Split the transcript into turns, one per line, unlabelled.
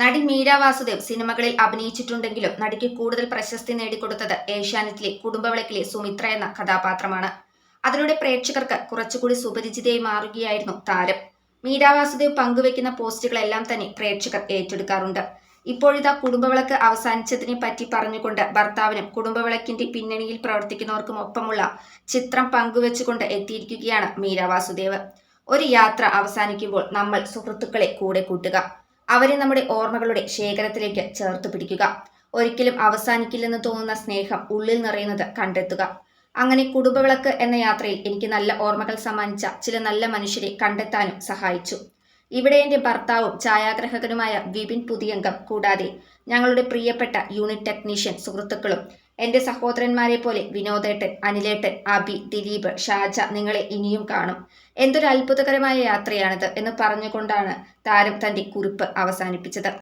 നടി മീര വാസുദേവ് സിനിമകളിൽ അഭിനയിച്ചിട്ടുണ്ടെങ്കിലും നടിക്ക് കൂടുതൽ പ്രശസ്തി നേടിക്കൊടുത്തത് ഏഷ്യാനെറ്റിലെ കുടുംബവിളക്കിലെ സുമിത്ര എന്ന കഥാപാത്രമാണ്. അതിലൂടെ പ്രേക്ഷകർക്ക് കുറച്ചുകൂടി സുപരിചിതയായി മാറുകയായിരുന്നു താരം. മീര വാസുദേവ് പങ്കുവെക്കുന്ന പോസ്റ്റുകളെല്ലാം തന്നെ പ്രേക്ഷകർ ഏറ്റെടുക്കാറുണ്ട്. ഇപ്പോഴിതാ കുടുംബവിളക്ക് അവസാനിച്ചതിനെ പറ്റി പറഞ്ഞുകൊണ്ട് ഭർത്താവിനും കുടുംബവിളക്കിന്റെ പിന്നണിയിൽ പ്രവർത്തിക്കുന്നവർക്കും ഒപ്പമുള്ള ചിത്രം പങ്കുവെച്ചുകൊണ്ട് എത്തിയിരിക്കുകയാണ് മീര വാസുദേവ്. ഒരു യാത്ര അവസാനിക്കുമ്പോൾ നമ്മൾ സുഹൃത്തുക്കളെ കൂടെ കൂട്ടുക. അവരെ നമ്മുടെ ഓർമ്മകളുടെ ശേഖരത്തിലേക്ക് ചേർത്ത് പിടിക്കുക. ഒരിക്കലും അവസാനിക്കില്ലെന്ന് തോന്നുന്ന സ്നേഹം ഉള്ളിൽ നിറയുന്നത് കണ്ടെത്തുക. അങ്ങനെ കുടുംബവിളക്ക് എന്ന യാത്രയിൽ എനിക്ക് നല്ല ഓർമ്മകൾ സമ്മാനിച്ച ചില നല്ല മനുഷ്യരെ കണ്ടെത്താനും സഹായിച്ചു. ഇവിടെ എന്റെ ഭർത്താവും ഛായാഗ്രഹകനുമായ വിപിൻ പുതിയംഗം കൂടാതെ ഞങ്ങളുടെ പ്രിയപ്പെട്ട യൂണിറ്റ് ടെക്നീഷ്യൻ സുഹൃത്തുക്കളും എന്റെ സഹോദരന്മാരെ പോലെ വിനോദേട്ടൻ അനിലേട്ടൻ അബി ദിലീപ് ഷാജ നിങ്ങളെ ഇനിയും കാണും. എന്തൊരു അത്ഭുതകരമായ യാത്രയാണിത് എന്ന് പറഞ്ഞുകൊണ്ടാണ് താരം തന്റെ കുറിപ്പ് അവസാനിപ്പിച്ചത്.